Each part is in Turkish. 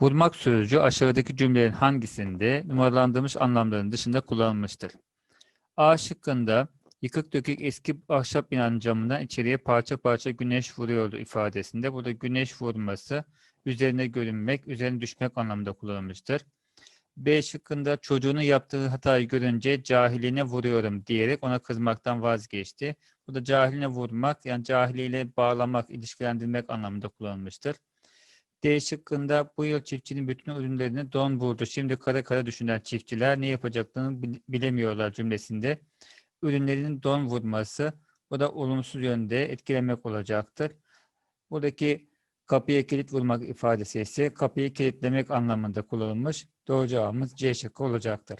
Vurmak sözcüğü aşağıdaki cümlelerin hangisinde numaralandırılmış anlamların dışında kullanılmıştır? A şıkkında yıkık dökük eski ahşap binanın camından içeriye parça parça güneş vuruyordu ifadesinde. Burada güneş vurması üzerine görünmek, üzerine düşmek anlamında kullanılmıştır. B şıkkında çocuğunun yaptığı hatayı görünce cahiline vuruyorum diyerek ona kızmaktan vazgeçti. Bu da cahiline vurmak yani cahiliyle bağlamak, ilişkilendirmek anlamında kullanılmıştır. D şıkkında bu yıl çiftçinin bütün ürünlerini don vurdu. Şimdi kara kara düşünen çiftçiler ne yapacaklarını bil- bilemiyorlar cümlesinde. Ürünlerinin don vurması bu da olumsuz yönde etkilemek olacaktır. Buradaki kapıya kilit vurmak ifadesi ise kapıyı kilitlemek anlamında kullanılmış. Doğru cevabımız C şıkkı olacaktır.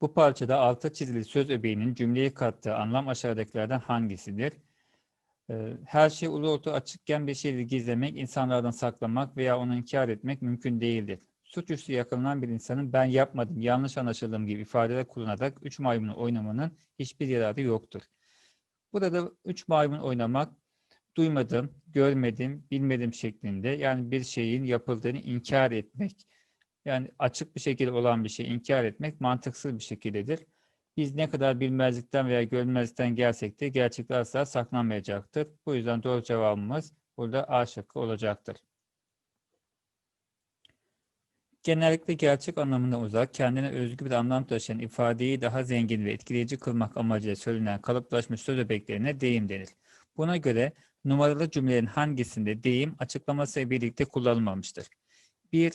Bu parçada alta çizili söz öbeğinin cümleye kattığı anlam aşağıdakilerden hangisidir? Ee, Her şey ulu orta açıkken bir şeyi gizlemek, insanlardan saklamak veya onu inkar etmek mümkün değildir. Suçüstü yakalanan bir insanın ben yapmadım, yanlış anlaşıldığım gibi ifadeler kullanarak üç maymunu oynamanın hiçbir yararı yoktur. Burada üç maymun oynamak duymadım, görmedim, bilmedim şeklinde yani bir şeyin yapıldığını inkar etmek. Yani açık bir şekilde olan bir şeyi inkar etmek mantıksız bir şekildedir. Biz ne kadar bilmezlikten veya görmezlikten gelsek de gerçekler asla saklanmayacaktır. Bu yüzden doğru cevabımız burada A şıkkı olacaktır. Genellikle gerçek anlamına uzak, kendine özgü bir anlam taşıyan ifadeyi daha zengin ve etkileyici kılmak amacıyla söylenen kalıplaşmış söz öbeklerine deyim denir. Buna göre numaralı cümlelerin hangisinde deyim açıklaması birlikte kullanılmamıştır? 1.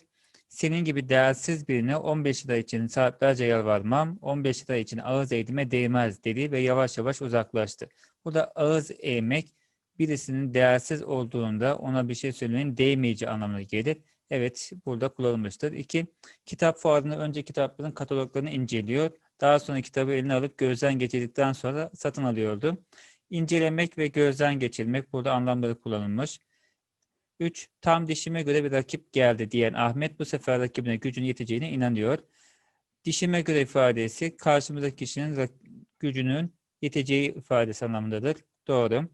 Senin gibi değersiz birine 15 lira için saatlerce yalvarmam, 15 lira için ağız eğdime değmez dedi ve yavaş yavaş uzaklaştı. Burada ağız eğmek birisinin değersiz olduğunda ona bir şey söylemenin değmeyeceği anlamına gelir. Evet, burada kullanılmıştır. 2. Kitap fuarında önce kitapların kataloglarını inceliyor. Daha sonra kitabı eline alıp gözden geçirdikten sonra satın alıyordu. İncelemek ve gözden geçirmek burada anlamları kullanılmış. 3. Tam dişime göre bir rakip geldi diyen Ahmet bu sefer rakibine gücün yeteceğine inanıyor. Dişime göre ifadesi karşımızdaki kişinin gücünün yeteceği ifadesi anlamındadır. Doğru.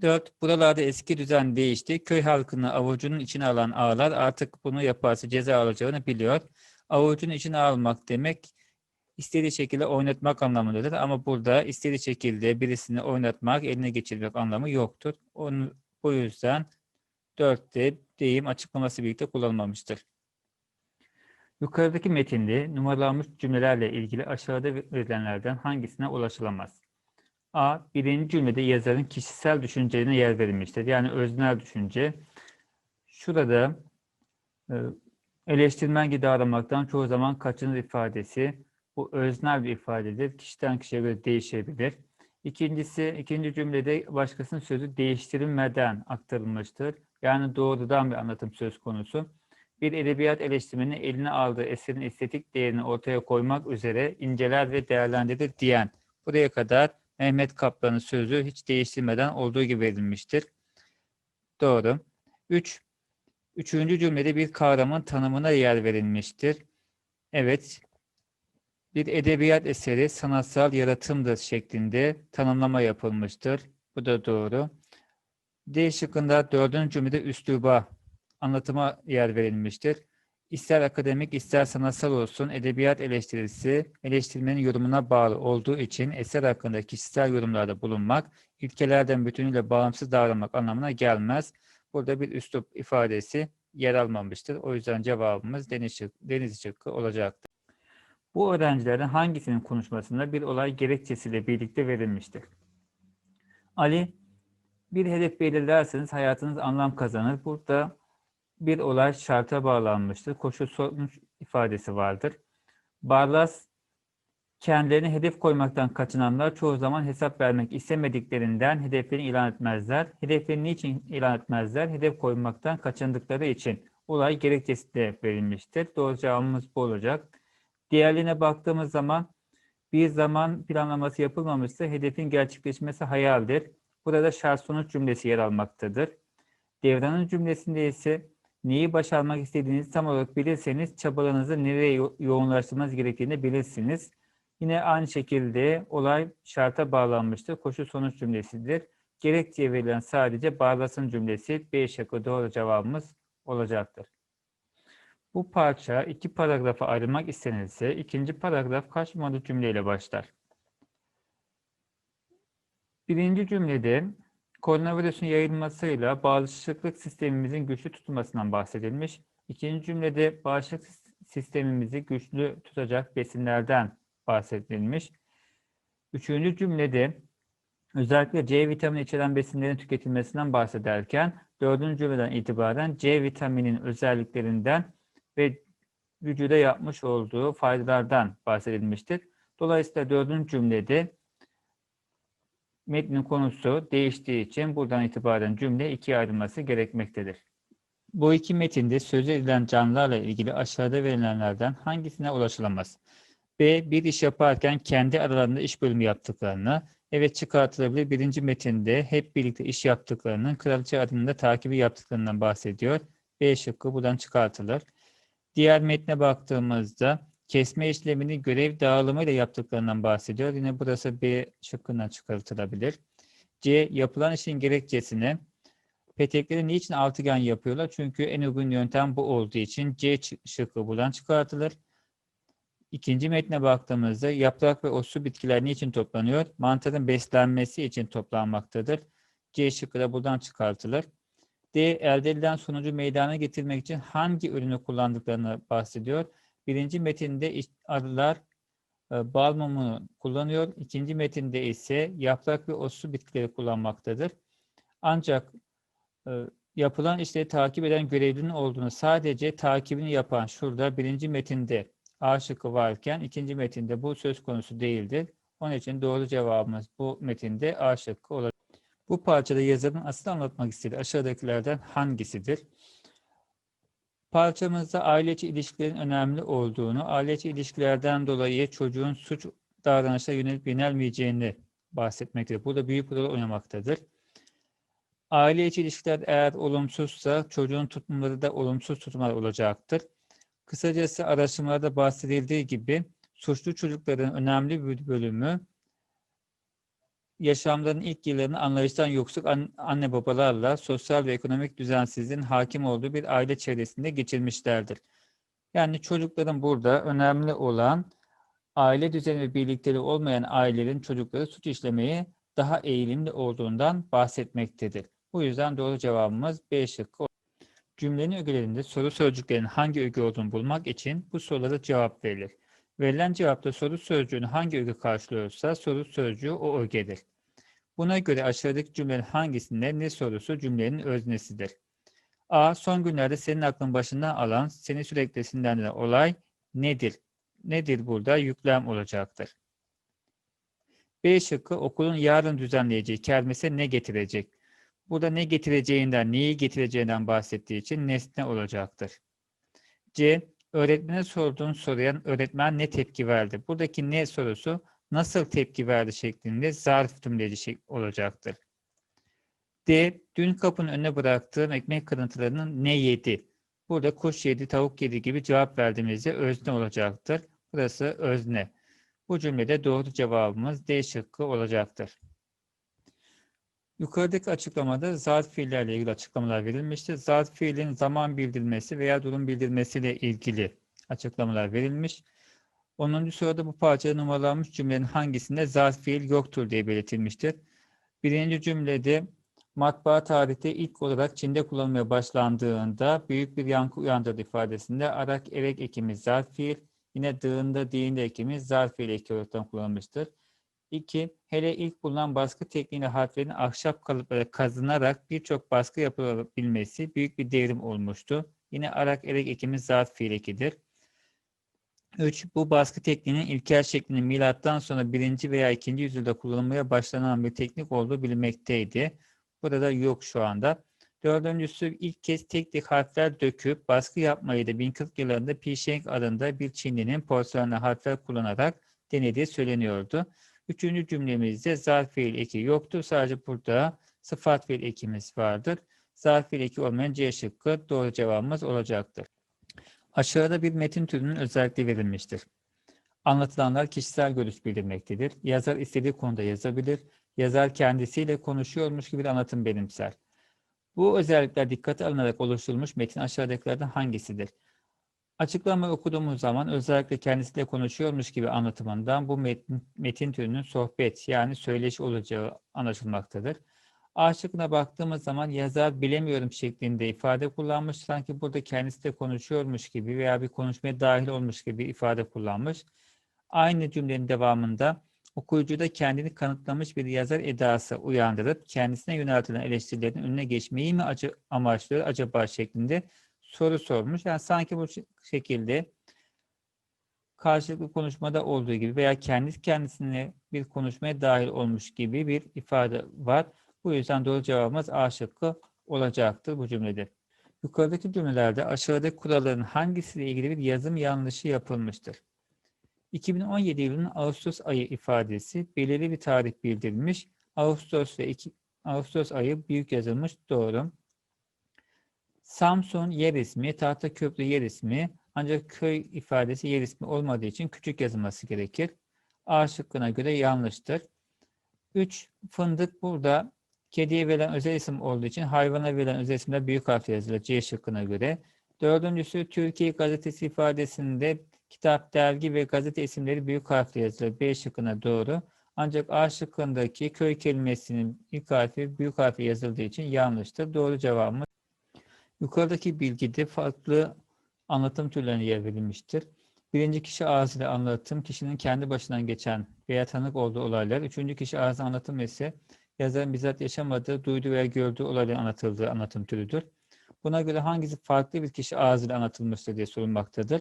4. Buralarda eski düzen değişti. Köy halkını avucunun içine alan ağlar artık bunu yaparsa ceza alacağını biliyor. Avucun içine almak demek istediği şekilde oynatmak anlamındadır. Ama burada istediği şekilde birisini oynatmak, eline geçirmek anlamı yoktur. Onu, bu yüzden 4'te deyim açıklaması birlikte kullanılmamıştır. Yukarıdaki metinde numaralanmış cümlelerle ilgili aşağıda verilenlerden hangisine ulaşılamaz? A. Birinci cümlede yazarın kişisel düşüncelerine yer verilmiştir. Yani öznel düşünce. Şurada e, eleştirmen gibi davranmaktan çoğu zaman kaçınır ifadesi. Bu öznel bir ifadedir. Kişiden kişiye göre değişebilir. İkincisi, ikinci cümlede başkasının sözü değiştirilmeden aktarılmıştır. Yani doğrudan bir anlatım söz konusu. Bir edebiyat eleştirmeni eline aldığı eserin estetik değerini ortaya koymak üzere inceler ve değerlendirir diyen. Buraya kadar Mehmet Kaplan'ın sözü hiç değiştirmeden olduğu gibi verilmiştir. Doğru. 3. Üçüncü cümlede bir kavramın tanımına yer verilmiştir. Evet. Bir edebiyat eseri sanatsal yaratımdır şeklinde tanımlama yapılmıştır. Bu da doğru. D şıkkında dördüncü cümlede üsluba, anlatıma yer verilmiştir. İster akademik ister sanatsal olsun edebiyat eleştirisi eleştirmenin yorumuna bağlı olduğu için eser hakkında kişisel yorumlarda bulunmak, ilkelerden bütünüyle bağımsız davranmak anlamına gelmez. Burada bir üslup ifadesi yer almamıştır. O yüzden cevabımız deniz, şık, deniz şıkkı olacaktır. Bu öğrencilerden hangisinin konuşmasında bir olay gerekçesiyle birlikte verilmiştir? Ali, bir hedef belirlerseniz hayatınız anlam kazanır. Burada bir olay şarta bağlanmıştır. Koşul sonuç ifadesi vardır. Barlas, kendilerine hedef koymaktan kaçınanlar çoğu zaman hesap vermek istemediklerinden hedeflerini ilan etmezler. Hedeflerini niçin ilan etmezler? Hedef koymaktan kaçındıkları için olay gerekçesi de verilmiştir. Doğru cevabımız bu olacak. Diğerlerine baktığımız zaman bir zaman planlaması yapılmamışsa hedefin gerçekleşmesi hayaldir. Burada şart sonuç cümlesi yer almaktadır. Devranın cümlesinde ise neyi başarmak istediğinizi tam olarak bilirseniz çabalarınızı nereye yo- yoğunlaştırmanız gerektiğini bilirsiniz. Yine aynı şekilde olay şarta bağlanmıştır. Koşul sonuç cümlesidir. Gerekçeye verilen sadece bağlasın cümlesi B şıkkı doğru cevabımız olacaktır. Bu parça iki paragrafa ayrılmak istenirse ikinci paragraf kaç numaralı cümleyle başlar? Birinci cümlede koronavirüsün yayılmasıyla bağışıklık sistemimizin güçlü tutulmasından bahsedilmiş. İkinci cümlede bağışıklık sistemimizi güçlü tutacak besinlerden bahsedilmiş. Üçüncü cümlede özellikle C vitamini içeren besinlerin tüketilmesinden bahsederken dördüncü cümleden itibaren C vitaminin özelliklerinden ve vücuda yapmış olduğu faydalardan bahsedilmiştir. Dolayısıyla dördüncü cümlede metnin konusu değiştiği için buradan itibaren cümle ikiye ayrılması gerekmektedir. Bu iki metinde söz edilen canlılarla ilgili aşağıda verilenlerden hangisine ulaşılamaz? B. Bir iş yaparken kendi aralarında iş bölümü yaptıklarını, evet çıkartılabilir birinci metinde hep birlikte iş yaptıklarının kraliçe adında takibi yaptıklarından bahsediyor. B şıkkı buradan çıkartılır. Diğer metne baktığımızda kesme işlemini görev dağılımıyla yaptıklarından bahsediyor. Yine burası B şıkkından çıkartılabilir. C. Yapılan işin gerekçesini petekleri niçin altıgen yapıyorlar? Çünkü en uygun yöntem bu olduğu için C şıkkı buradan çıkartılır. İkinci metne baktığımızda yaprak ve otsu bitkiler niçin toplanıyor? Mantarın beslenmesi için toplanmaktadır. C şıkkı da buradan çıkartılır. D. Elde edilen sonucu meydana getirmek için hangi ürünü kullandıklarını bahsediyor. Birinci metinde arılar e, bal mumunu kullanıyor. İkinci metinde ise yaprak ve otsu bitkileri kullanmaktadır. Ancak e, yapılan işleri takip eden görevlinin olduğunu sadece takibini yapan şurada birinci metinde A şıkkı varken ikinci metinde bu söz konusu değildir. Onun için doğru cevabımız bu metinde A şıkkı olacak. Bu parçada yazarın asıl anlatmak istediği aşağıdakilerden hangisidir? Parçamızda aile içi ilişkilerin önemli olduğunu, aile içi ilişkilerden dolayı çocuğun suç davranışa yönelip yönelmeyeceğini bahsetmektedir. Burada büyük rol oynamaktadır. Aile içi ilişkiler eğer olumsuzsa çocuğun tutumları da olumsuz tutumlar olacaktır. Kısacası araştırmalarda bahsedildiği gibi suçlu çocukların önemli bir bölümü yaşamlarının ilk yıllarını anlayıştan yoksul anne babalarla sosyal ve ekonomik düzensizliğin hakim olduğu bir aile çevresinde geçirmişlerdir. Yani çocukların burada önemli olan aile düzeni ve birlikteliği olmayan ailelerin çocukları suç işlemeye daha eğilimli olduğundan bahsetmektedir. Bu yüzden doğru cevabımız B şıkkı. Cümlenin ögelerinde soru sözcüklerinin hangi öge olduğunu bulmak için bu sorulara cevap verilir. Verilen cevapta soru sözcüğünü hangi öge karşılıyorsa soru sözcüğü o ögedir. Buna göre aşağıdaki cümlenin hangisinde ne sorusu cümlenin öznesidir? A. Son günlerde senin aklın başından alan, seni sürekli sinirlendiren olay nedir? Nedir burada? Yüklem olacaktır. B şıkkı okulun yarın düzenleyeceği kermese ne getirecek? Burada ne getireceğinden, neyi getireceğinden bahsettiği için nesne olacaktır. C. Öğretmene sorduğun soruya öğretmen ne tepki verdi? Buradaki ne sorusu nasıl tepki verdi şeklinde zarf tümleci olacaktır. D. Dün kapının önüne bıraktığım ekmek kırıntılarının ne yedi? Burada kuş yedi, tavuk yedi gibi cevap verdiğimizde özne olacaktır. Burası özne. Bu cümlede doğru cevabımız D şıkkı olacaktır. Yukarıdaki açıklamada zarf fiillerle ilgili açıklamalar verilmiştir. Zarf fiilin zaman bildirmesi veya durum bildirmesiyle ilgili açıklamalar verilmiş. 10. sırada bu parçada numaralanmış cümlenin hangisinde zarf fiil yoktur diye belirtilmiştir. Birinci cümlede matbaa tarihte ilk olarak Çin'de kullanılmaya başlandığında büyük bir yankı uyandırdı ifadesinde arak erek ekimi zarf fiil, yine dığında diğinde ekimi zarf fiil eki olarak kullanılmıştır. 2. Hele ilk bulunan baskı tekniğiyle harflerin ahşap kalıplara kazınarak birçok baskı yapılabilmesi büyük bir devrim olmuştu. Yine arak erek ekimi zarf fiil ekidir. 3. Bu baskı tekniğinin ilkel şeklinin milattan sonra 1. veya 2. yüzyılda kullanılmaya başlanan bir teknik olduğu bilinmekteydi. Burada yok şu anda. Dördüncüsü ilk kez tek tek harfler döküp baskı yapmayı da 1040 yıllarında Pi Sheng adında bir Çinlinin porselenli harfler kullanarak denediği söyleniyordu. Üçüncü cümlemizde zarf fiil eki yoktur. Sadece burada sıfat fiil ekimiz vardır. Zarf fiil eki olmayan C şıkkı doğru cevabımız olacaktır. Aşağıda bir metin türünün özellikleri verilmiştir. Anlatılanlar kişisel görüş bildirmektedir. Yazar istediği konuda yazabilir. Yazar kendisiyle konuşuyormuş gibi bir anlatım benimser. Bu özellikler dikkate alınarak oluşturulmuş metin aşağıdakilerden hangisidir? Açıklama okuduğumuz zaman özellikle kendisiyle konuşuyormuş gibi anlatımından bu metin, metin türünün sohbet yani söyleşi olacağı anlaşılmaktadır. A baktığımız zaman yazar bilemiyorum şeklinde ifade kullanmış. Sanki burada kendisi de konuşuyormuş gibi veya bir konuşmaya dahil olmuş gibi ifade kullanmış. Aynı cümlenin devamında okuyucuda kendini kanıtlamış bir yazar edası uyandırıp kendisine yöneltilen eleştirilerin önüne geçmeyi mi amaçlıyor acaba şeklinde soru sormuş. Yani sanki bu şekilde karşılıklı konuşmada olduğu gibi veya kendi kendisine bir konuşmaya dahil olmuş gibi bir ifade var. Bu yüzden doğru cevabımız A şıkkı olacaktır bu cümlede. Yukarıdaki cümlelerde aşağıdaki kuralların hangisiyle ilgili bir yazım yanlışı yapılmıştır? 2017 yılının Ağustos ayı ifadesi belirli bir tarih bildirilmiş. Ağustos ve iki, Ağustos ayı büyük yazılmış. Doğru. Samsun yer ismi, Tahtaköprü yer ismi ancak köy ifadesi yer ismi olmadığı için küçük yazılması gerekir. A şıkkına göre yanlıştır. 3. Fındık burada kediye verilen özel isim olduğu için hayvana verilen özel isimler büyük harfle yazılır C şıkkına göre. Dördüncüsü Türkiye gazetesi ifadesinde kitap, dergi ve gazete isimleri büyük harfle yazılır. B şıkkına doğru. Ancak A şıkkındaki köy kelimesinin ilk harfi büyük harfle yazıldığı için yanlıştır. Doğru cevabımız Yukarıdaki bilgide farklı anlatım türlerine yer verilmiştir. Birinci kişi ağzıyla anlatım, kişinin kendi başından geçen veya tanık olduğu olaylar. Üçüncü kişi ağzı anlatım ise yazarın bizzat yaşamadığı, duyduğu veya gördüğü olayların anlatıldığı anlatım türüdür. Buna göre hangisi farklı bir kişi ağzıyla anlatılmıştır diye sorulmaktadır.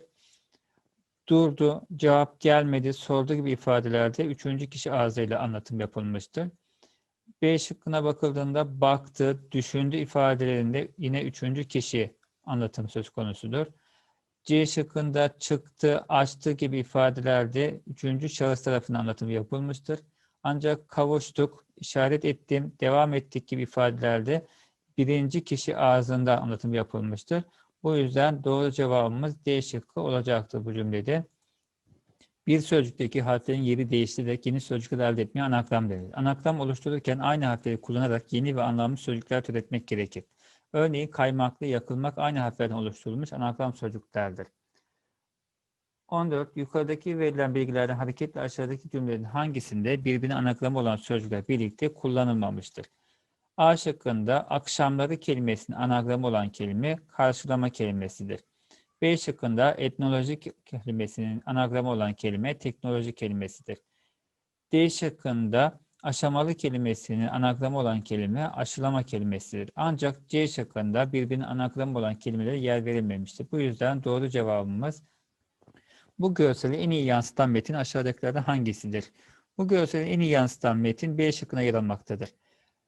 Durdu, cevap gelmedi, sordu gibi ifadelerde üçüncü kişi ağzıyla anlatım yapılmıştır. B şıkkına bakıldığında baktı, düşündü ifadelerinde yine üçüncü kişi anlatım söz konusudur. C şıkkında çıktı, açtı gibi ifadelerde üçüncü şahıs tarafından anlatım yapılmıştır. Ancak kavuştuk, işaret ettim, devam ettik gibi ifadelerde birinci kişi ağzında anlatım yapılmıştır. Bu yüzden doğru cevabımız D şıkkı olacaktır bu cümlede. Bir sözcükteki harflerin yeri değiştirerek yeni sözcükler elde etmeye anaklam denir. Anaklam oluştururken aynı harfleri kullanarak yeni ve anlamlı sözcükler türetmek gerekir. Örneğin kaymaklı, yakılmak aynı harflerden oluşturulmuş anaklam sözcüklerdir. 14. Yukarıdaki verilen bilgilerden hareketle aşağıdaki cümlelerin hangisinde birbirine anaklamı olan sözcükler birlikte kullanılmamıştır? A şıkkında akşamları kelimesinin anagramı olan kelime karşılama kelimesidir. B şıkkında etnolojik kelimesinin anagramı olan kelime teknoloji kelimesidir. D şıkkında aşamalı kelimesinin anagramı olan kelime aşılama kelimesidir. Ancak C şıkkında birbirinin anagramı olan kelimelere yer verilmemiştir. Bu yüzden doğru cevabımız bu görseli en iyi yansıtan metin aşağıdakilerden hangisidir? Bu görseli en iyi yansıtan metin B şıkkına yer almaktadır.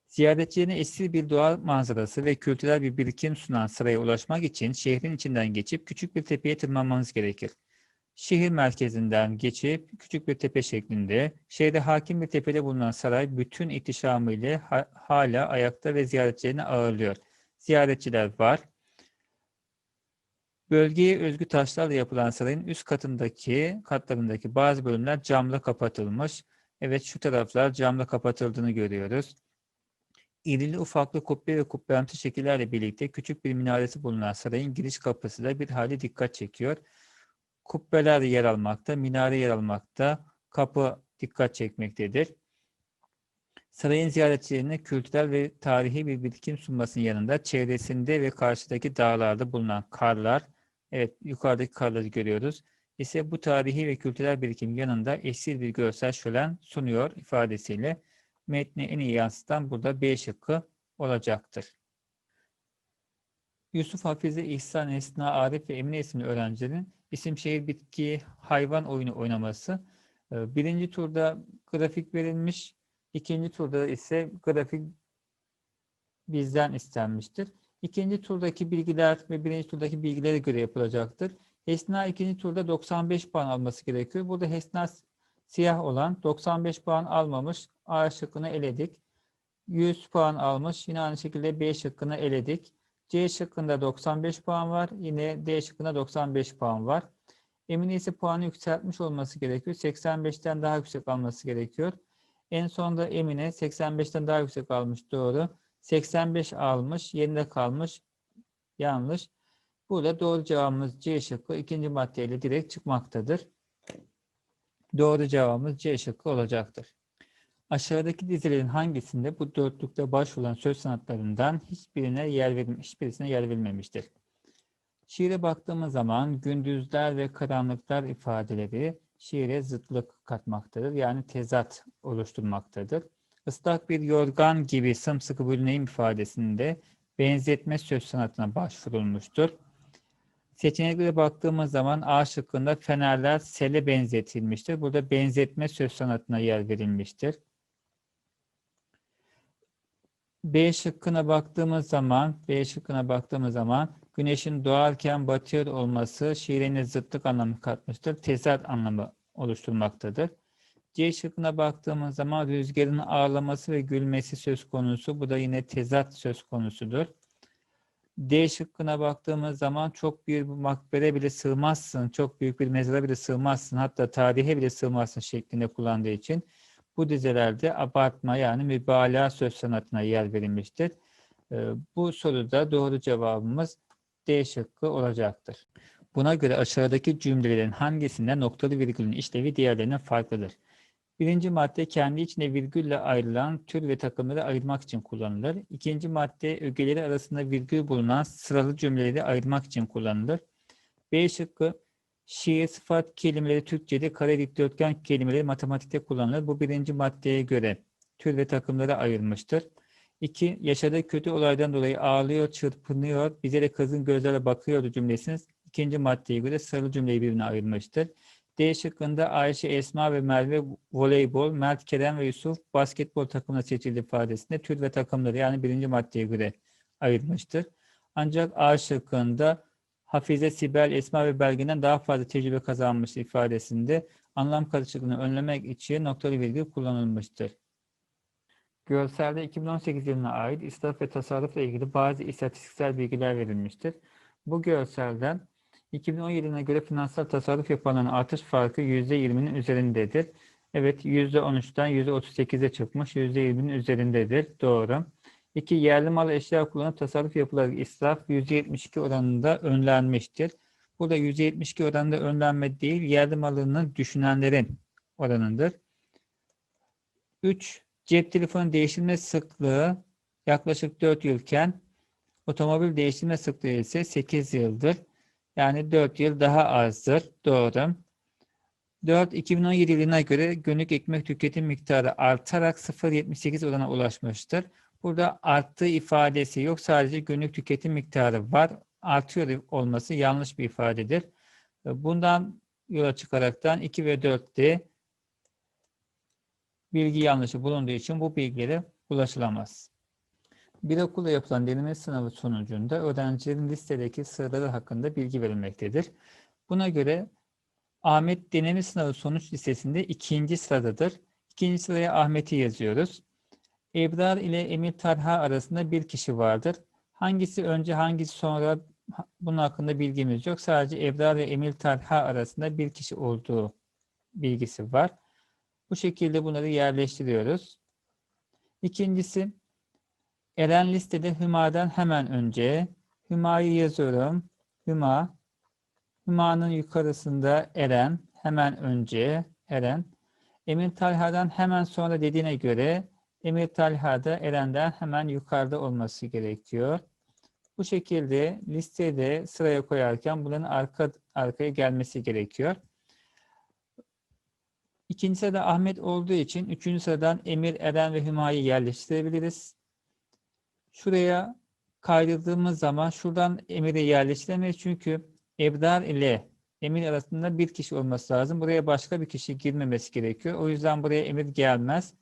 Ziyaretçilerine eşsiz bir doğal manzarası ve kültürel bir birikim sunan sıraya ulaşmak için şehrin içinden geçip küçük bir tepeye tırmanmanız gerekir. Şehir merkezinden geçip küçük bir tepe şeklinde, şehirde hakim bir tepede bulunan saray bütün ihtişamıyla ha hala ayakta ve ziyaretçilerini ağırlıyor. Ziyaretçiler var. Bölgeye özgü taşlarla yapılan sarayın üst katındaki katlarındaki bazı bölümler camla kapatılmış. Evet şu taraflar camla kapatıldığını görüyoruz. İrili ufaklı kubbe ve kubbemsi şekillerle birlikte küçük bir minaresi bulunan sarayın giriş kapısı da bir hali dikkat çekiyor. Kubbeler yer almakta, minare yer almakta, kapı dikkat çekmektedir. Sarayın ziyaretçilerine kültürel ve tarihi bir birikim sunmasının yanında çevresinde ve karşıdaki dağlarda bulunan karlar, evet yukarıdaki karları görüyoruz, ise bu tarihi ve kültürel birikim yanında eşsiz bir görsel şölen sunuyor ifadesiyle metni en iyi yansıtan burada B şıkkı olacaktır. Yusuf Hafize, İhsan, Esna, Arif ve Emine isimli öğrencilerin isim, şehir, bitki, hayvan oyunu oynaması. Ee, birinci turda grafik verilmiş, ikinci turda ise grafik bizden istenmiştir. İkinci turdaki bilgiler ve birinci turdaki bilgilere göre yapılacaktır. Esna ikinci turda 95 puan alması gerekiyor. Burada Esna siyah olan 95 puan almamış. A şıkkını eledik. 100 puan almış. Yine aynı şekilde B şıkkını eledik. C şıkkında 95 puan var. Yine D şıkkında 95 puan var. Emine ise puanı yükseltmiş olması gerekiyor. 85'ten daha yüksek alması gerekiyor. En sonunda Emine 85'ten daha yüksek almış. Doğru. 85 almış, yerinde kalmış. Yanlış. Burada doğru cevabımız C şıkkı ikinci maddeyle direkt çıkmaktadır. Doğru cevabımız C şıkkı olacaktır. Aşağıdaki dizilerin hangisinde bu dörtlükte başvurulan söz sanatlarından hiçbirine yer verilmiş, hiçbirisine yer verilmemiştir? Şiire baktığımız zaman gündüzler ve karanlıklar ifadeleri şiire zıtlık katmaktadır. Yani tezat oluşturmaktadır. Islak bir yorgan gibi sımsıkı bölüneyim ifadesinde benzetme söz sanatına başvurulmuştur. Seçeneklere baktığımız zaman A şıkkında fenerler sele benzetilmiştir. Burada benzetme söz sanatına yer verilmiştir. B şıkkına baktığımız zaman, B şıkkına baktığımız zaman güneşin doğarken batıyor olması şiirine zıtlık anlamı katmıştır. Tezat anlamı oluşturmaktadır. C şıkkına baktığımız zaman rüzgarın ağlaması ve gülmesi söz konusu. Bu da yine tezat söz konusudur. D şıkkına baktığımız zaman çok bir makbere bile sığmazsın, çok büyük bir mezara bile sığmazsın, hatta tarihe bile sığmazsın şeklinde kullandığı için bu dizelerde abartma yani mübalağa söz sanatına yer verilmiştir. Ee, bu soruda doğru cevabımız D şıkkı olacaktır. Buna göre aşağıdaki cümlelerin hangisinde noktalı virgülün işlevi diğerlerinden farklıdır? Birinci madde kendi içinde virgülle ayrılan tür ve takımları ayırmak için kullanılır. İkinci madde ögeleri arasında virgül bulunan sıralı cümleleri ayırmak için kullanılır. B şıkkı şiir, sıfat kelimeleri Türkçe'de kare dikdörtgen kelimeleri matematikte kullanılır. Bu birinci maddeye göre tür ve takımları ayırmıştır. İki, yaşadığı kötü olaydan dolayı ağlıyor, çırpınıyor, bize de kızın gözlerle bakıyordu cümlesiniz. İkinci maddeye göre sarı cümleyi birbirine ayırmıştır. D şıkkında Ayşe, Esma ve Merve voleybol, Mert, Kerem ve Yusuf basketbol takımına seçildi ifadesinde tür ve takımları yani birinci maddeye göre ayırmıştır. Ancak A şıkkında Hafize, Sibel, Esma ve Belgin'den daha fazla tecrübe kazanmış ifadesinde anlam karışıklığını önlemek için noktalı virgül kullanılmıştır. Görselde 2018 yılına ait israf ve tasarrufla ilgili bazı istatistiksel bilgiler verilmiştir. Bu görselden 2017 yılına göre finansal tasarruf yapanların artış farkı %20'nin üzerindedir. Evet %13'ten %38'e çıkmış %20'nin üzerindedir. Doğru. İki, yerli mal eşya kullanıp tasarruf yapılarak israf %72 oranında önlenmiştir. Burada %72 oranında önlenme değil, yerli malını düşünenlerin oranıdır. 3. Cep telefonu değiştirme sıklığı yaklaşık 4 yılken otomobil değiştirme sıklığı ise 8 yıldır. Yani 4 yıl daha azdır. Doğru. 4. 2017 yılına göre günlük ekmek tüketim miktarı artarak 0.78 orana ulaşmıştır. Burada arttığı ifadesi yok. Sadece günlük tüketim miktarı var. Artıyor olması yanlış bir ifadedir. Bundan yola çıkaraktan 2 ve 4'te bilgi yanlışı bulunduğu için bu bilgilere ulaşılamaz. Bir okulda yapılan deneme sınavı sonucunda öğrencilerin listedeki sıraları hakkında bilgi verilmektedir. Buna göre Ahmet deneme sınavı sonuç listesinde ikinci sıradadır. İkinci sıraya Ahmet'i yazıyoruz. Ebrar ile Emir Tarha arasında bir kişi vardır. Hangisi önce hangisi sonra bunun hakkında bilgimiz yok. Sadece Ebrar ve Emir Tarha arasında bir kişi olduğu bilgisi var. Bu şekilde bunları yerleştiriyoruz. İkincisi Eren listede Hüma'dan hemen önce. Hüma'yı yazıyorum. Hüma. Hüma'nın yukarısında Eren. Hemen önce Eren. Emir Talha'dan hemen sonra dediğine göre Emir Talha'da Eren'den hemen yukarıda olması gerekiyor. Bu şekilde listede sıraya koyarken bunların arka, arkaya gelmesi gerekiyor. İkinci sırada Ahmet olduğu için üçüncü sıradan Emir, Eren ve Hüma'yı yerleştirebiliriz. Şuraya kaydırdığımız zaman şuradan Emir'i yerleştiremeyiz. Çünkü Ebrar ile Emir arasında bir kişi olması lazım. Buraya başka bir kişi girmemesi gerekiyor. O yüzden buraya Emir gelmez.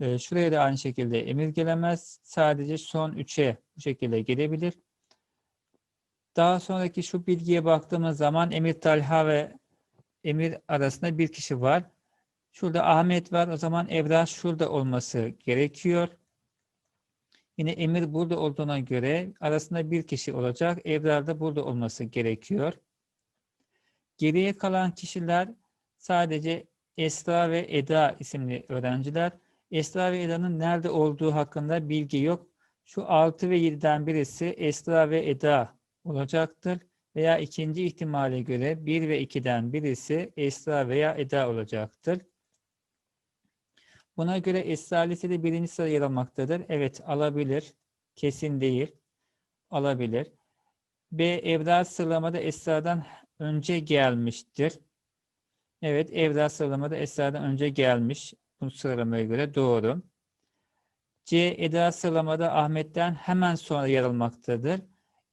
Ee, şuraya da aynı şekilde Emir gelemez. Sadece son 3'e bu şekilde gelebilir. Daha sonraki şu bilgiye baktığımız zaman Emir Talha ve Emir arasında bir kişi var. Şurada Ahmet var. O zaman Ebrar şurada olması gerekiyor. Yine Emir burada olduğuna göre arasında bir kişi olacak. Ebrar da burada olması gerekiyor. Geriye kalan kişiler sadece Esra ve Eda isimli öğrenciler. Esra ve Eda'nın nerede olduğu hakkında bilgi yok. Şu 6 ve 7'den birisi Esra ve Eda olacaktır. Veya ikinci ihtimale göre 1 ve 2'den birisi Esra veya Eda olacaktır. Buna göre Esra listede birinci sırada yer almaktadır. Evet alabilir. Kesin değil. Alabilir. B. Evra sıralamada Esra'dan önce gelmiştir. Evet evra sıralamada Esra'dan önce gelmiş. Bu sıralamaya göre doğru. C. Eda sıralamada Ahmet'ten hemen sonra yer almaktadır.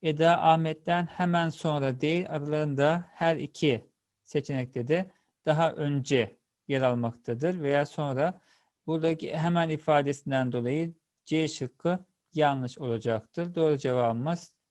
Eda Ahmet'ten hemen sonra değil aralarında her iki seçenekte de daha önce yer almaktadır veya sonra buradaki hemen ifadesinden dolayı C şıkkı yanlış olacaktır. Doğru cevabımız